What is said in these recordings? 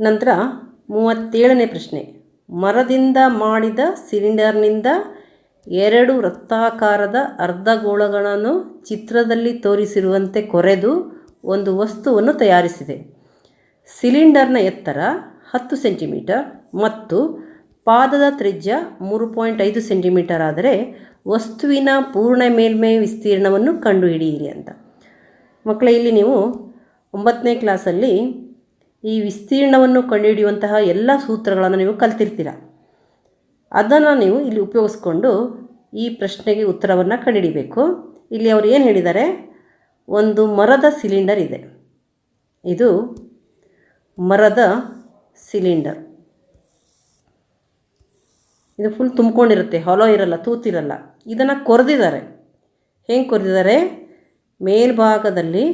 ನಂತರ ಮೂವತ್ತೇಳನೇ ಪ್ರಶ್ನೆ. ಮರದಿಂದ ಮಾಡಿದ ಸಿಲಿಂಡರ್ನಿಂದ ಎರಡು ವೃತ್ತಾಕಾರದ ಅರ್ಧಗೋಳಗಳನ್ನು ಚಿತ್ರದಲ್ಲಿ ತೋರಿಸಿರುವಂತೆ ಕೊರೆದು ಒಂದು ವಸ್ತುವನ್ನು ತಯಾರಿಸಿದೆ. ಸಿಲಿಂಡರ್ನ ಎತ್ತರ ಹತ್ತು ಸೆಂಟಿಮೀಟರ್ ಮತ್ತು ಪಾದದ ತ್ರಿಜ್ಯ ಮೂರು ಪಾಯಿಂಟ್ ಐದು ಸೆಂಟಿಮೀಟರ್ ಆದರೆ ವಸ್ತುವಿನ ಪೂರ್ಣ ಮೇಲ್ಮೈ ವಿಸ್ತೀರ್ಣವನ್ನು ಕಂಡುಹಿಡಿಯಿರಿ ಅಂತ. ಮಕ್ಕಳೇ, ಇಲ್ಲಿ ನೀವು ಒಂಬತ್ತನೇ ಕ್ಲಾಸಲ್ಲಿ ಈ ವಿಸ್ತೀರ್ಣವನ್ನು ಕಂಡುಹಿಡಿಯುವಂತಹ ಎಲ್ಲ ಸೂತ್ರಗಳನ್ನು ನೀವು ಕಲ್ತಿರ್ತೀರ. ಅದನ್ನು ನೀವು ಇಲ್ಲಿ ಉಪಯೋಗಿಸ್ಕೊಂಡು ಈ ಪ್ರಶ್ನೆಗೆ ಉತ್ತರವನ್ನು ಕಂಡುಹಿಡಿಬೇಕು. ಇಲ್ಲಿ ಅವರು ಏನು ಹೇಳಿದ್ದಾರೆ? ಒಂದು ಮರದ ಸಿಲಿಂಡರ್ ಇದೆ. ಇದು ಮರದ ಸಿಲಿಂಡರ್. ಇದು ಫುಲ್ ತುಂಬ್ಕೊಂಡಿರುತ್ತೆ. ಹೊಲ ಇರಲ್ಲ, ತೂತಿರಲ್ಲ. ಇದನ್ನು ಕೊರೆದಿದ್ದಾರೆ. ಹೆಂಗೆ ಕೊರೆದಿದ್ದಾರೆ? ಮೇಲ್ಭಾಗದಲ್ಲಿ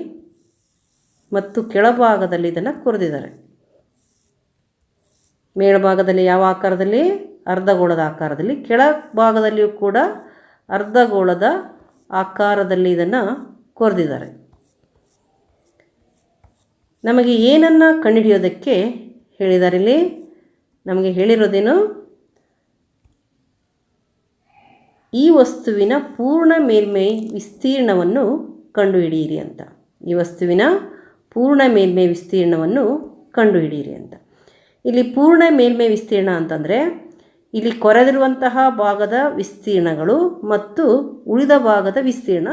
ಮತ್ತು ಕೆಳಭಾಗದಲ್ಲಿ ಇದನ್ನು ಕೊರೆದಿದ್ದಾರೆ. ಮೇಲ್ಭಾಗದಲ್ಲಿ ಯಾವ ಆಕಾರದಲ್ಲಿ? ಅರ್ಧಗೋಳದ ಆಕಾರದಲ್ಲಿ. ಕೆಳಭಾಗದಲ್ಲಿಯೂ ಕೂಡ ಅರ್ಧಗೋಳದ ಆಕಾರದಲ್ಲಿ ಇದನ್ನು ಕೊರೆದಿದ್ದಾರೆ. ನಮಗೆ ಏನನ್ನು ಕಂಡುಹಿಡಿಯೋದಕ್ಕೆ ಹೇಳಿದ್ದಾರೆ ಇಲ್ಲಿ? ನಮಗೆ ಹೇಳಿರೋದೇನು? ಈ ವಸ್ತುವಿನ ಪೂರ್ಣ ಮೇಲ್ಮೈ ವಿಸ್ತೀರ್ಣವನ್ನು ಕಂಡುಹಿಡಿಯಿರಿ ಅಂತ. ಈ ವಸ್ತುವಿನ ಪೂರ್ಣ ಮೇಲ್ಮೈ ವಿಸ್ತೀರ್ಣವನ್ನು ಕಂಡುಹಿಡಿಯಿರಿ ಅಂತ. ಇಲ್ಲಿ ಪೂರ್ಣ ಮೇಲ್ಮೈ ವಿಸ್ತೀರ್ಣ ಅಂತಂದರೆ ಇಲ್ಲಿ ಕೊರೆದಿರುವಂತಹ ಭಾಗದ ವಿಸ್ತೀರ್ಣಗಳು ಮತ್ತು ಉಳಿದ ಭಾಗದ ವಿಸ್ತೀರ್ಣ,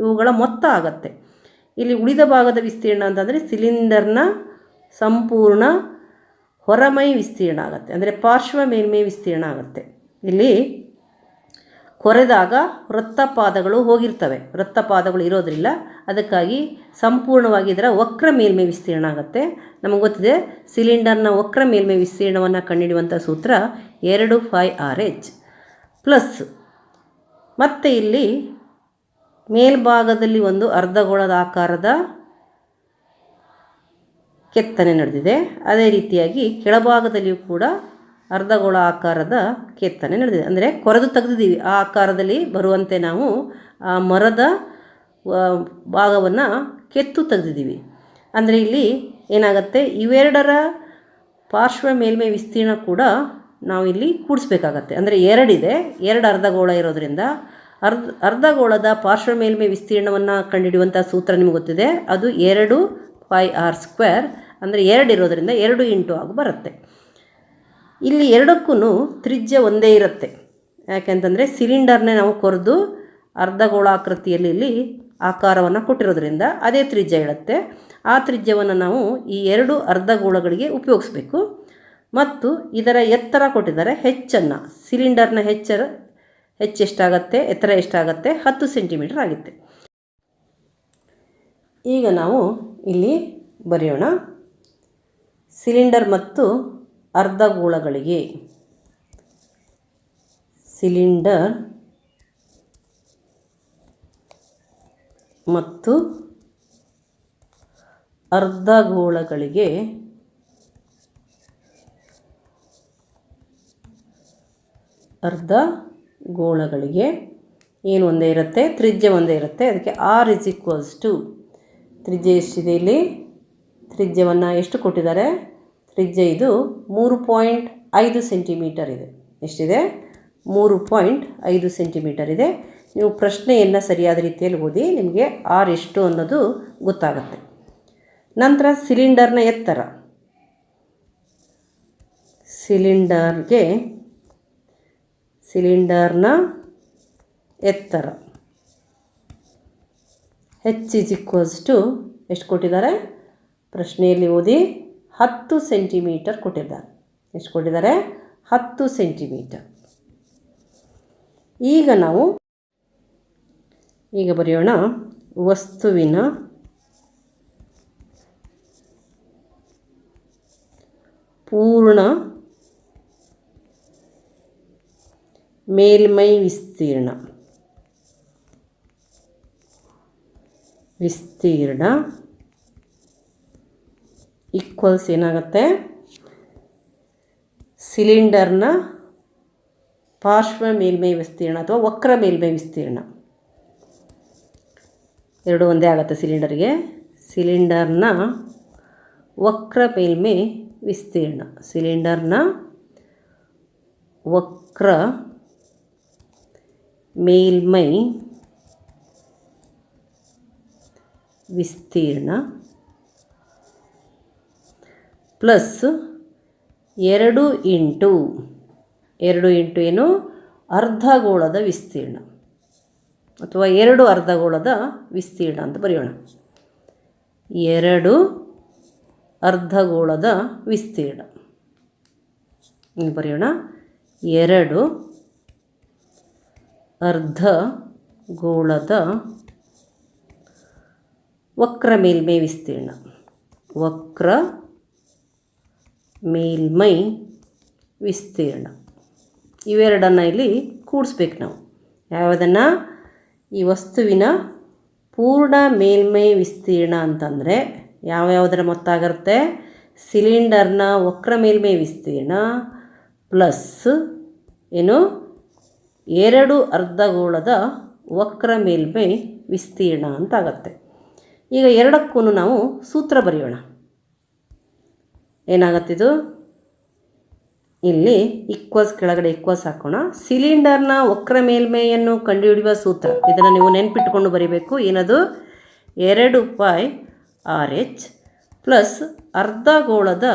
ಇವುಗಳ ಮೊತ್ತ ಆಗತ್ತೆ. ಇಲ್ಲಿ ಉಳಿದ ಭಾಗದ ವಿಸ್ತೀರ್ಣ ಅಂತಂದರೆ ಸಿಲಿಂಡರ್ನ ಸಂಪೂರ್ಣ ಹೊರಮೈ ವಿಸ್ತೀರ್ಣ ಆಗುತ್ತೆ. ಅಂದರೆ ಪಾರ್ಶ್ವ ಮೇಲ್ಮೈ ವಿಸ್ತೀರ್ಣ ಆಗುತ್ತೆ. ಇಲ್ಲಿ ಕೊರೆದಾಗ ವೃತ್ತಪಾದಗಳು ಹೋಗಿರ್ತವೆ. ವೃತ್ತಪಾದಗಳು ಇರೋದ್ರಿಲ್ಲ ಅದಕ್ಕಾಗಿ ಸಂಪೂರ್ಣವಾಗಿ ಇದರ ವಕ್ರ ಮೇಲ್ಮೈ ವಿಸ್ತೀರ್ಣ ಆಗುತ್ತೆ. ನಮಗೆ ಗೊತ್ತಿದೆ, ಸಿಲಿಂಡರ್ನ ವಕ್ರ ಮೇಲ್ಮೈ ವಿಸ್ತೀರ್ಣವನ್ನು ಕಂಡುಹಿಡಿಯುವಂಥ ಸೂತ್ರ ಎರಡು ಫೈ ಆರ್ ಎಚ್ ಪ್ಲಸ್. ಮತ್ತು ಇಲ್ಲಿ ಮೇಲ್ಭಾಗದಲ್ಲಿ ಒಂದು ಅರ್ಧಗೋಳದ ಆಕಾರದ ಕೆತ್ತನೆ ನಡೆದಿದೆ. ಅದೇ ರೀತಿಯಾಗಿ ಕೆಳಭಾಗದಲ್ಲಿಯೂ ಕೂಡ ಅರ್ಧಗೋಳ ಆಕಾರದ ಕೆತ್ತನೆ ನಡೆದಿದೆ. ಅಂದರೆ ಕೊರೆದು ತೆಗೆದಿದ್ದೀವಿ. ಆ ಆಕಾರದಲ್ಲಿ ಬರುವಂತೆ ನಾವು ಆ ಮರದ ಭಾಗವನ್ನು ಕೆತ್ತು ತೆಗೆದಿದ್ದೀವಿ. ಅಂದರೆ ಇಲ್ಲಿ ಏನಾಗುತ್ತೆ? ಇವೆರಡರ ಪಾರ್ಶ್ವ ಮೇಲ್ಮೈ ವಿಸ್ತೀರ್ಣ ಕೂಡ ನಾವು ಇಲ್ಲಿ ಕೂಡಿಸ್ಬೇಕಾಗತ್ತೆ. ಅಂದರೆ ಎರಡಿದೆ. ಎರಡು ಅರ್ಧಗೋಳ ಇರೋದರಿಂದ ಅರ್ಧ, ಅರ್ಧಗೋಳದ ಪಾರ್ಶ್ವ ಮೇಲ್ಮೈ ವಿಸ್ತೀರ್ಣವನ್ನು ಕಂಡುಹಿಡಿಯುವಂಥ ಸೂತ್ರ ನಿಮಗೆ ಗೊತ್ತಿದೆ. ಅದು ಎರಡು ಫೈ ಆರ್ ಸ್ಕ್ವೇರ್ ಅಂದರೆ ಎರಡು ಇರೋದರಿಂದ ಎರಡು ಇಂಟು ಆಗಿ ಬರುತ್ತೆ. ಇಲ್ಲಿ ಎರಡಕ್ಕೂ ತ್ರಿಜ್ಯ ಒಂದೇ ಇರುತ್ತೆ. ಯಾಕೆಂತಂದರೆ ಸಿಲಿಂಡರ್ನೇ ನಾವು ಕೊರೆದು ಅರ್ಧಗೋಳಾಕೃತಿಯಲ್ಲಿ ಇಲ್ಲಿ ಆಕಾರವನ್ನು ಕೊಟ್ಟಿರೋದ್ರಿಂದ ಅದೇ ತ್ರಿಜ್ಯ ಇರುತ್ತೆ. ಆ ತ್ರಿಜ್ಯವನ್ನು ನಾವು ಈ ಎರಡು ಅರ್ಧಗೋಳಗಳಿಗೆ ಉಪಯೋಗಿಸ್ಬೇಕು. ಮತ್ತು ಇದರ ಎತ್ತರ ಕೊಟ್ಟಿದ್ದಾರೆ ಹೆಚ್ಚನ್ನು. ಸಿಲಿಂಡರ್ನ ಹೆಚ್ಚರ ಹೆಚ್ಚೆಷ್ಟಾಗತ್ತೆ ಎತ್ತರ ಎಷ್ಟಾಗತ್ತೆ, ಹತ್ತು ಸೆಂಟಿಮೀಟರ್ ಆಗುತ್ತೆ. ಈಗ ನಾವು ಇಲ್ಲಿ ಬರೆಯೋಣ. ಸಿಲಿಂಡರ್ ಮತ್ತು ಅರ್ಧಗೋಳಗಳಿಗೆ ಸಿಲಿಂಡರ್ ಮತ್ತು ಅರ್ಧಗೋಳಗಳಿಗೆ ಅರ್ಧಗೋಳಗಳಿಗೆ ಏನು ಒಂದೇ ಇರುತ್ತೆ? ತ್ರಿಜ್ಯ ಒಂದೇ ಇರುತ್ತೆ. ಅದಕ್ಕೆ ಆರ್ ಇಸ್ ಈಕ್ವಲ್ಸ್ ಟು ತ್ರಿಜ್ಯ ಎಷ್ಟಿದೆ ಇಲ್ಲಿ? ತ್ರಿಜ್ಯವನ್ನು ಎಷ್ಟು ಕೊಟ್ಟಿದ್ದಾರೆ? ತ್ರಿಜ್ಯ ಇದು ಮೂರು ಪಾಯಿಂಟ್ ಐದು ಸೆಂಟಿಮೀಟರ್ ಇದೆ. ಎಷ್ಟಿದೆ? ಮೂರು ಪಾಯಿಂಟ್ ಐದು ಸೆಂಟಿಮೀಟರ್ ಇದೆ. ನೀವು ಪ್ರಶ್ನೆಯನ್ನು ಸರಿಯಾದ ರೀತಿಯಲ್ಲಿ ಓದಿ ನಿಮಗೆ ಆರ್ ಎಷ್ಟು ಅನ್ನೋದು ಗೊತ್ತಾಗುತ್ತೆ. ನಂತರ ಸಿಲಿಂಡರ್ನ ಎತ್ತರ. ಸಿಲಿಂಡರ್ಗೆ ಸಿಲಿಂಡರ್ನ ಎತ್ತರ. ಹೆಚ್ ಇಸ್ ಈಕ್ವಲ್ಸ್ ಟು ಎಷ್ಟು ಕೊಟ್ಟಿದ್ದಾರೆ? ಪ್ರಶ್ನೆಯಲ್ಲಿ ಓದಿ ಹತ್ತು ಸೆಂಟಿಮೀಟರ್ ಕೊಟ್ಟಿದ್ದಾರೆ. ಎಷ್ಟು ಕೊಟ್ಟಿದ್ದಾರೆ? ಹತ್ತು ಸೆಂಟಿಮೀಟರ್. ಈಗ ನಾವು, ಈಗ ಬರೆಯೋಣ ವಸ್ತುವಿನ ಪೂರ್ಣ ಮೇಲ್ಮೈ ವಿಸ್ತೀರ್ಣ. ವಿಸ್ತೀರ್ಣ ಈಕ್ವಲ್ಸ್ ಏನಾಗುತ್ತೆ? ಸಿಲಿಂಡರ್ನ ಪಾರ್ಶ್ವ ಮೇಲ್ಮೈ ವಿಸ್ತೀರ್ಣ ಅಥವಾ ವಕ್ರ ಮೇಲ್ಮೈ ವಿಸ್ತೀರ್ಣ. ಎರಡು ಒಂದೇ ಆಗುತ್ತೆ ಸಿಲಿಂಡರ್ಗೆ ಸಿಲಿಂಡರ್ನ ವಕ್ರ ಮೇಲ್ಮೈ ವಿಸ್ತೀರ್ಣ. ಸಿಲಿಂಡರ್ನ ವಕ್ರ ಮೇಲ್ಮೈ ವಿಸ್ತೀರ್ಣ. ಪ್ಲಸ್ ಎರಡು ಇಂಟು ಎರಡು ಇಂಟು ಏನು? ಅರ್ಧಗೋಳದ ವಿಸ್ತೀರ್ಣ. ಅಥವಾ ಎರಡು ಅರ್ಧಗೋಳದ ವಿಸ್ತೀರ್ಣ ಅಂತ ಬರೆಯೋಣ. ಎರಡು ಅರ್ಧಗೋಳದ ವಿಸ್ತೀರ್ಣ. ಬರೆಯೋಣ. ಎರಡು ಅರ್ಧ ಗೋಳದ ವಕ್ರ ಮೇಲ್ಮೈ ವಿಸ್ತೀರ್ಣ. ವಕ್ರ ಮೇಲ್ಮೈ ವಿಸ್ತೀರ್ಣ. ಇವೆರಡನ್ನು ಇಲ್ಲಿ ಕೂಡಿಸ್ಬೇಕು ನಾವು. ಯಾವುದನ್ನು? ಈ ವಸ್ತುವಿನ ಪೂರ್ಣ ಮೇಲ್ಮೈ ವಿಸ್ತೀರ್ಣ ಅಂತಂದರೆ ಯಾವ್ಯಾವುದರ ಮೊತ್ತ ಆಗಿರುತ್ತೆ? ಸಿಲಿಂಡರ್ನ ವಕ್ರ ಮೇಲ್ಮೈ ವಿಸ್ತೀರ್ಣ ಪ್ಲಸ್ ಏನು? ಎರಡು ಅರ್ಧಗೋಳದ ವಕ್ರ ಮೇಲ್ಮೈ ವಿಸ್ತೀರ್ಣ ಅಂತ ಆಗುತ್ತೆ. ಈಗ ಎರಡಕ್ಕೂ ನಾವು ಸೂತ್ರ ಬರೆಯೋಣ. ಏನಾಗತ್ತಿದು ಇಲ್ಲಿ ಇಕ್ವಸ್ ಕೆಳಗಡೆ ಇಕ್ವಸ್ ಹಾಕೋಣ. ಸಿಲಿಂಡರ್ನ ವಕ್ರ ಮೇಲ್ಮೈಯನ್ನು ಕಂಡುಹಿಡಿಯುವ ಸೂತ್ರ. ಇದನ್ನು ನೀವು ನೆನ್ಪಿಟ್ಕೊಂಡು ಬರೀಬೇಕು. ಏನದು? ಎರಡು ಪಾಯ್ ಆರ್ ಎಚ್ ಪ್ಲಸ್ ಅರ್ಧಗೋಳದ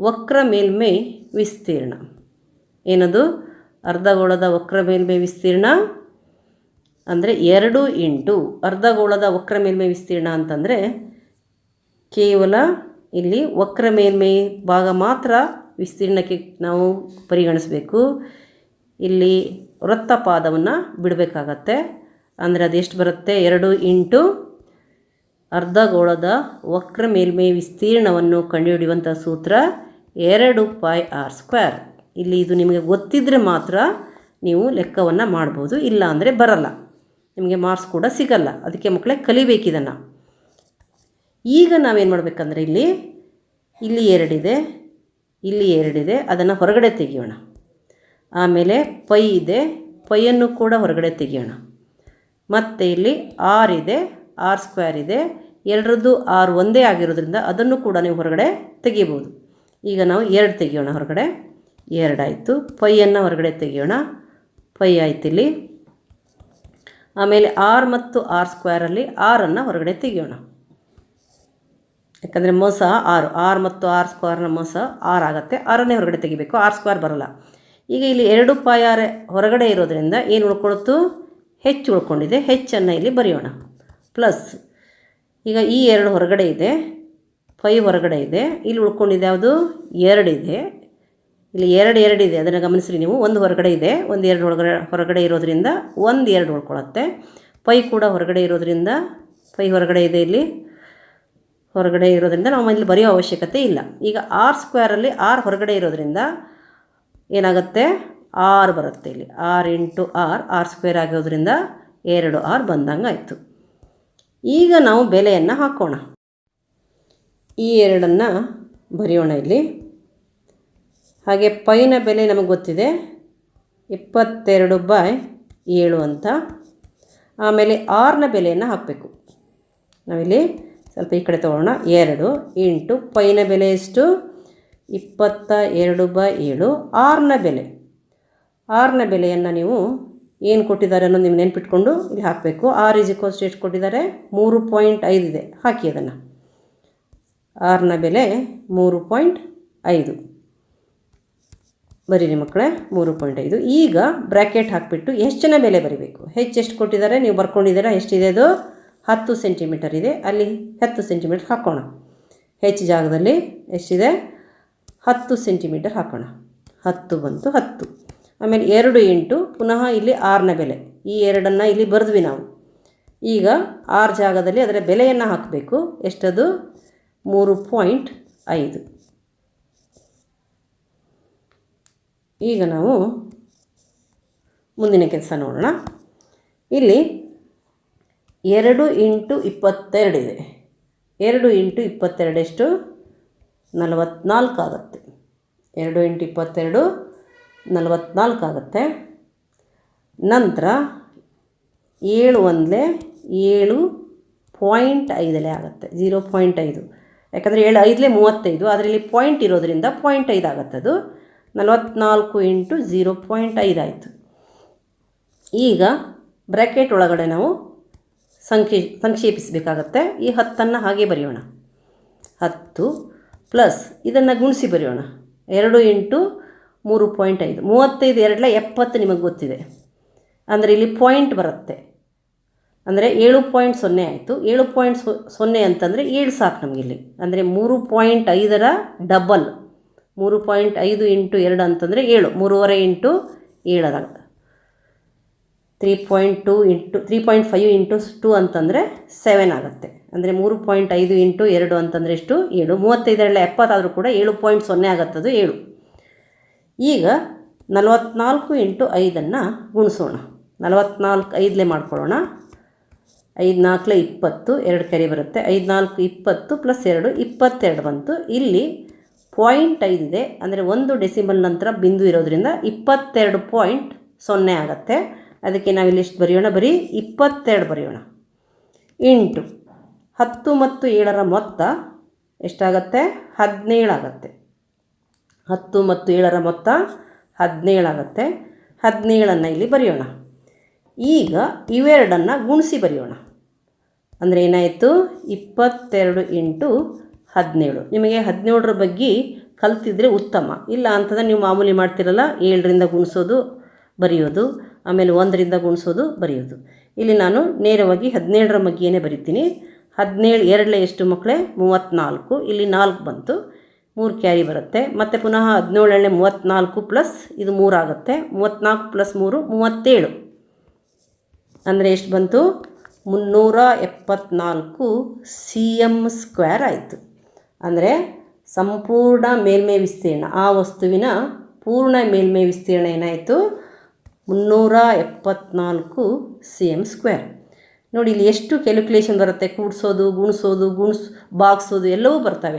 ವಕ್ರ ಮೇಲ್ಮೈ ವಿಸ್ತೀರ್ಣ. ಏನದು? ಅರ್ಧಗೋಳದ ವಕ್ರ ಮೇಲ್ಮೈ ವಿಸ್ತೀರ್ಣ ಅಂದರೆ ಎರಡು ಇಂಟು ಅರ್ಧಗೋಳದ ವಕ್ರ ಮೇಲ್ಮೈ ವಿಸ್ತೀರ್ಣ ಅಂತಂದರೆ ಕೇವಲ ಇಲ್ಲಿ ವಕ್ರ ಮೇಲ್ಮೈ ಭಾಗ ಮಾತ್ರ ವಿಸ್ತೀರ್ಣಕ್ಕೆ ನಾವು ಪರಿಗಣಿಸಬೇಕು. ಇಲ್ಲಿ ವೃತ್ತಪಾದವನ್ನು ಬಿಡಬೇಕಾಗತ್ತೆ. ಅಂದರೆ ಅದೆಷ್ಟು ಬರುತ್ತೆ? ಎರಡು ಇಂಟು ಅರ್ಧಗೋಳದ ವಕ್ರ ಮೇಲ್ಮೈ ವಿಸ್ತೀರ್ಣವನ್ನು ಕಂಡುಹಿಡಿಯುವಂಥ ಸೂತ್ರ ಎರಡು ಪಾಯ್ ಆರ್ ಸ್ಕ್ವೇರ್. ಇಲ್ಲಿ ಇದು ನಿಮಗೆ ಗೊತ್ತಿದ್ದರೆ ಮಾತ್ರ ನೀವು ಲೆಕ್ಕವನ್ನು ಮಾಡ್ಬೋದು. ಇಲ್ಲ ಅಂದರೆ ಬರಲ್ಲ. ನಿಮಗೆ ಮಾರ್ಕ್ಸ್ ಕೂಡ ಸಿಗಲ್ಲ. ಅದಕ್ಕೆ ಮಕ್ಕಳೇ ಕಲಿಬೇಕಿದನ್ನು. ಈಗ ನಾವೇನು ಮಾಡಬೇಕಂದ್ರೆ ಇಲ್ಲಿ ಇಲ್ಲಿ ಎರಡಿದೆ ಇಲ್ಲಿ ಎರಡಿದೆ, ಅದನ್ನು ಹೊರಗಡೆ ತೆಗೆಯೋಣ. ಆಮೇಲೆ ಪೈ ಇದೆ, ಪೈಯನ್ನು ಕೂಡ ಹೊರಗಡೆ ತೆಗೆಯೋಣ. ಮತ್ತು ಇಲ್ಲಿ ಆರ್ ಇದೆ, ಆರ್ ಸ್ಕ್ವೇರ್ ಇದೆ, ಎರಡರದ್ದು ಆರ್ ಒಂದೇ ಆಗಿರೋದ್ರಿಂದ ಅದನ್ನು ಕೂಡ ನೀವು ಹೊರಗಡೆ ತೆಗಿಬೋದು. ಈಗ ನಾವು ಎರಡು ತೆಗಿಯೋಣ ಹೊರಗಡೆ. ಎರಡಾಯಿತು ಪೈಯನ್ನು ಹೊರಗಡೆ ತೆಗಿಯೋಣ. ಪೈ ಆಯ್ತು ಇಲ್ಲಿ. ಆಮೇಲೆ ಆರ್ ಮತ್ತು ಆರ್ ಸ್ಕ್ವೇರಲ್ಲಿ ಆರನ್ನು ಹೊರಗಡೆ ತೆಗಿಯೋಣ. ಯಾಕಂದರೆ ಮೋಸ ಆರು ಆರು ಮತ್ತು ಆರು ಸ್ಕ್ವೇರ್ನ ಮೋಸ ಆರು ಆಗುತ್ತೆ. ಆರನ್ನೇ ಹೊರಗಡೆ ತೆಗಿಬೇಕು, ಆರು ಸ್ಕ್ವೇರ್ ಬರಲ್ಲ. ಈಗ ಇಲ್ಲಿ ಎರಡು ಪಾಯ ಹೊರಗಡೆ ಇರೋದರಿಂದ ಏನು ಉಳ್ಕೊಳ್ತು? ಹೆಚ್ಚು ಉಳ್ಕೊಂಡಿದೆ. ಹೆಚ್ಚನ್ನು ಇಲ್ಲಿ ಬರೆಯೋಣ. ಪ್ಲಸ್ ಈಗ ಈ ಎರಡು ಹೊರಗಡೆ ಇದೆ, ಫೈವ್ ಹೊರಗಡೆ ಇದೆ. ಇಲ್ಲಿ ಉಳ್ಕೊಂಡಿದೆ ಯಾವುದು? ಎರಡಿದೆ ಇಲ್ಲಿ ಎರಡು ಎರಡು ಇದೆ. ಅದನ್ನು ಗಮನಿಸ್ರಿ ನೀವು. ಒಂದು ಹೊರಗಡೆ ಇದೆ, ಒಂದು ಎರಡು ಹೊರಗಡೆ ಹೊರಗಡೆ ಇರೋದರಿಂದ ಒಂದು ಎರಡು ಉಳ್ಕೊಳ್ಳುತ್ತೆ ಪೈ ಕೂಡ ಹೊರಗಡೆ ಇರೋದರಿಂದ ಪೈ ಹೊರಗಡೆ ಇದೆ ಇಲ್ಲಿ. ಹೊರಗಡೆ ಇರೋದ್ರಿಂದ ನಾವು ಇಲ್ಲಿ ಬರೆಯೋ ಅವಶ್ಯಕತೆ ಇಲ್ಲ. ಈಗ ಆರ್ ಸ್ಕ್ವೇರಲ್ಲಿ ಆರ್ ಹೊರಗಡೆ ಇರೋದ್ರಿಂದ ಏನಾಗುತ್ತೆ? ಆರ್ ಬರುತ್ತೆ ಇಲ್ಲಿ. R into R R square ಆಗೋದ್ರಿಂದ ಎರಡು ಆರ್ ಬಂದಂಗೆ ಆಯಿತು. ಈಗ ನಾವು ಬೆಲೆಯನ್ನು ಹಾಕೋಣ. ಈ ಎರಡನ್ನು ಬರೆಯೋಣ ಇಲ್ಲಿ. ಹಾಗೆ ಪೈನ ಬೆಲೆ ನಮಗೆ ಗೊತ್ತಿದೆ. ಇಪ್ಪತ್ತೆರಡು ಬೈ ಏಳು ಅಂತ. ಆಮೇಲೆ ಆರ್ನ ಬೆಲೆಯನ್ನು ಹಾಕಬೇಕು. ನಾವಿಲ್ಲಿ ಸ್ವಲ್ಪ ಈ ಕಡೆ ತೊಗೊಳ್ಳೋಣ. ಎರಡು ಇಂಟು ಪೈನ ಬೆಲೆ ಎಷ್ಟು? ಇಪ್ಪತ್ತ ಎರಡು ಬೈ ಏಳು. ಆರನ ಬೆಲೆ. ಆರನ ಬೆಲೆಯನ್ನು ನೀವು ಏನು ಕೊಟ್ಟಿದ್ದಾರೆ ಅನ್ನೋದು ನಿಮ್ಗೆ ನೆನ್ಪಿಟ್ಕೊಂಡು ಇಲ್ಲಿ ಹಾಕಬೇಕು. ಆರ್ ಇಸ್ ಇಕ್ವಲ್ಸ್ ಎಷ್ಟು ಕೊಟ್ಟಿದ್ದಾರೆ? ಮೂರು ಪಾಯಿಂಟ್ ಐದಿದೆ ಹಾಕಿ ಅದನ್ನು. ಆರನ ಬೆಲೆ ಮೂರು ಪಾಯಿಂಟ್ ಐದು. ಬರೀರಿ ಮಕ್ಕಳೇ, ಮೂರು ಪಾಯಿಂಟ್ ಐದು. ಈಗ ಬ್ರ್ಯಾಕೆಟ್ ಹಾಕಿಬಿಟ್ಟು ಎಷ್ಟು ಜನ ಬೆಲೆ ಬರೀಬೇಕು? ಹೆಚ್ಚು ಎಷ್ಟು ಕೊಟ್ಟಿದ್ದಾರೆ? ನೀವು ಬರ್ಕೊಂಡಿದ್ದೀರಾ? ಎಷ್ಟಿದೆ ಅದು? ಹತ್ತು ಸೆಂಟಿಮೀಟರ್ ಇದೆ. ಅಲ್ಲಿ ಹತ್ತು ಸೆಂಟಿಮೀಟರ್ ಹಾಕೋಣ. ಹೆಚ್ಚು ಜಾಗದಲ್ಲಿ ಎಷ್ಟಿದೆ? ಹತ್ತು ಸೆಂಟಿಮೀಟರ್ ಹಾಕೋಣ. ಹತ್ತು ಬಂತು ಹತ್ತು. ಆಮೇಲೆ ಎರಡು ಎಂಟು, ಪುನಃ ಇಲ್ಲಿ ಆರನ ಬೆಲೆ. ಈ ಎರಡನ್ನು ಇಲ್ಲಿ ಬರೆದ್ವಿ ನಾವು. ಈಗ ಆರು ಜಾಗದಲ್ಲಿ ಅದರ ಬೆಲೆಯನ್ನು ಹಾಕಬೇಕು. ಎಷ್ಟದು? ಮೂರು ಪಾಯಿಂಟ್ ಐದು. ಈಗ ನಾವು ಮುಂದಿನ ಕೆಲಸ ನೋಡೋಣ. ಇಲ್ಲಿ ಎರಡು ಇಂಟು ಇಪ್ಪತ್ತೆರಡು ಇದೆ. ಎರಡು ಇಂಟು ಇಪ್ಪತ್ತೆರಡು ಎಷ್ಟು? ನಲವತ್ನಾಲ್ಕು ಆಗುತ್ತೆ. ಎರಡು ಇಂಟು ಇಪ್ಪತ್ತೆರಡು ನಲವತ್ನಾಲ್ಕು ಆಗುತ್ತೆ. ನಂತರ ಏಳು ಒಂದಲೇ ಏಳು ಪಾಯಿಂಟ್ ಐದಲೇ ಆಗುತ್ತೆ. ಜೀರೋ ಪಾಯಿಂಟ್ ಐದು. ಯಾಕಂದರೆ ಏಳು ಐದಲೇ ಮೂವತ್ತೈದು ಅದರಲ್ಲಿ ಪಾಯಿಂಟ್ ಇರೋದರಿಂದ ಪಾಯಿಂಟ್ ಐದು ಆಗುತ್ತೆ ಅದು. ನಲವತ್ನಾಲ್ಕು ಇಂಟು ಜೀರೋ ಪಾಯಿಂಟ್ ಐದಾಯಿತು ಈಗ ಬ್ರ್ಯಾಕೆಟ್ ಒಳಗಡೆ ನಾವು ಸಂಕ್ಷೇ ಸಂಕ್ಷೇಪಿಸಬೇಕಾಗತ್ತೆ. ಈ ಹತ್ತನ್ನು ಹಾಗೆ ಬರೆಯೋಣ. ಹತ್ತು ಪ್ಲಸ್ ಇದನ್ನು ಗುಣಿಸಿ ಬರೆಯೋಣ. ಎರಡು ಇಂಟು ಮೂರು ಪಾಯಿಂಟ್ ಐದು. ಮೂವತ್ತೈದು ಎರಡಲ ಎಪ್ಪತ್ತು ನಿಮಗೆ ಗೊತ್ತಿದೆ. ಅಂದರೆ ಇಲ್ಲಿ ಪಾಯಿಂಟ್ ಬರುತ್ತೆ. ಅಂದರೆ ಏಳು ಪಾಯಿಂಟ್ ಸೊನ್ನೆ ಆಯಿತು. ಏಳು ಪಾಯಿಂಟ್ ಸೊನ್ನೆ ಅಂತಂದರೆ ಏಳು ಸಾಕು ನಮಗಿಲ್ಲಿ ಅಂದರೆ ಮೂರು ಪಾಯಿಂಟ್ ಐದರ ಡಬಲ್. ಮೂರು ಪಾಯಿಂಟ್ ಐದು ಇಂಟು ಎರಡು ಅಂತಂದರೆ ಏಳು. ಮೂರುವರೆ ಇಂಟು ಏಳರ. Three point two into three point five into two ಅಂತಂದರೆ ಸೆವೆನ್ ಆಗುತ್ತೆ. ಅಂದರೆ ಮೂರು ಪಾಯಿಂಟ್ ಐದು ಇಂಟು ಎರಡು ಅಂತಂದರೆ ಎಷ್ಟು? ಏಳು. ಮೂವತ್ತೈದರಲ್ಲ ಎಪ್ಪತ್ತಾದರೂ ಕೂಡ ಏಳು ಪಾಯಿಂಟ್ ಸೊನ್ನೆ ಆಗುತ್ತದು ಏಳು. ಈಗ ನಲವತ್ನಾಲ್ಕು ಇಂಟು ಐದನ್ನು ಗುಣಿಸೋಣ. ನಲವತ್ನಾಲ್ಕು, ಐದಲೇ ಮಾಡ್ಕೊಳ್ಳೋಣ. ಐದು ನಾಲ್ಕಲೇ ಇಪ್ಪತ್ತು, ಎರಡು ಕರಿ ಬರುತ್ತೆ. ಐದು ನಾಲ್ಕು ಇಪ್ಪತ್ತು ಪ್ಲಸ್ ಎರಡು, ಇಪ್ಪತ್ತೆರಡು ಬಂತು. ಇಲ್ಲಿ ಪಾಯಿಂಟ್ ಐದಿದೆ ಅಂದರೆ ಒಂದು ಡೆಸಿಮಲ್ ನಂತರ ಬಿಂದು ಇರೋದರಿಂದ ಇಪ್ಪತ್ತೆರಡು ಪಾಯಿಂಟ್ ಸೊನ್ನೆ ಆಗುತ್ತೆ. ಅದಕ್ಕೆ ನಾವಿಲ್ಲಿ ಎಷ್ಟು ಬರೆಯೋಣ? ಬರೀ ಇಪ್ಪತ್ತೆರಡು ಬರೆಯೋಣ. ಎಂಟು. ಹತ್ತು ಮತ್ತು ಏಳರ ಮೊತ್ತ ಎಷ್ಟಾಗತ್ತೆ? ಹದಿನೇಳಾಗತ್ತೆ ಹತ್ತು ಮತ್ತು ಏಳರ ಮೊತ್ತ ಹದಿನೇಳಾಗತ್ತೆ ಹದಿನೇಳನ್ನು ಇಲ್ಲಿ ಬರೆಯೋಣ. ಈಗ ಇವೆರಡನ್ನು ಗುಣಿಸಿ ಬರೆಯೋಣ. ಅಂದರೆ ಏನಾಯಿತು? ಇಪ್ಪತ್ತೆರಡು ಇಂಟು ಹದಿನೇಳು. ನಿಮಗೆ ಹದಿನೇಳರ ಬಗ್ಗೆ ಕಲ್ತಿದ್ರೆ ಉತ್ತಮ. ಇಲ್ಲ ಅಂತಂದರೆ ನೀವು ಮಾಮೂಲಿ ಮಾಡ್ತಿರಲ್ಲ, ಏಳರಿಂದ ಗುಣಿಸೋದು, ಬರೆಯೋದು. ಆಮೇಲೆ ಒಂದರಿಂದ ಗುಣಿಸೋದು ಬರೆಯೋದು. ಇಲ್ಲಿ ನಾನು ನೇರವಾಗಿ ಹದಿನೇಳರ ಮಗ್ಗಿಯೇ ಬರಿತೀನಿ. ಹದಿನೇಳು, ಎರಡಲೇ ಎಷ್ಟು ಮಕ್ಕಳೇ? ಮೂವತ್ತ್ನಾಲ್ಕು ಇಲ್ಲಿ ನಾಲ್ಕು ಬಂತು. ಮೂರು ಕ್ಯಾರಿ ಬರುತ್ತೆ. ಮತ್ತು ಪುನಃ ಹದಿನೇಳನೇ ಮೂವತ್ತ್ನಾಲ್ಕು ಪ್ಲಸ್ ಇದು ಮೂರಾಗುತ್ತೆ ಮೂವತ್ತ್ನಾಲ್ಕು ಪ್ಲಸ್ ಮೂರು, ಮೂವತ್ತೇಳು. ಅಂದರೆ ಎಷ್ಟು ಬಂತು? ಮುನ್ನೂರ ಎಪ್ಪತ್ನಾಲ್ಕು ಸಿ ಎಂ ಸ್ಕ್ವೇರ್ ಆಯಿತು. ಅಂದರೆ ಸಂಪೂರ್ಣ ಮೇಲ್ಮೈ ವಿಸ್ತೀರ್ಣ. ಆ ವಸ್ತುವಿನ ಪೂರ್ಣ ಮೇಲ್ಮೈ ವಿಸ್ತೀರ್ಣ ಏನಾಯಿತು? ಮುನ್ನೂರ ಎಪ್ಪತ್ನಾಲ್ಕು ಸಿ ಎಂ ಸ್ಕ್ವೇರ್. ನೋಡಿ, ಇಲ್ಲಿ ಎಷ್ಟು ಕ್ಯಾಲ್ಕುಲೇಷನ್ ಬರುತ್ತೆ? ಕೂಡಿಸೋದು, ಗುಣಿಸೋದು, ಗುಣಿಸ್ ಬಾಗಿಸೋದು ಎಲ್ಲವೂ ಬರ್ತವೆ.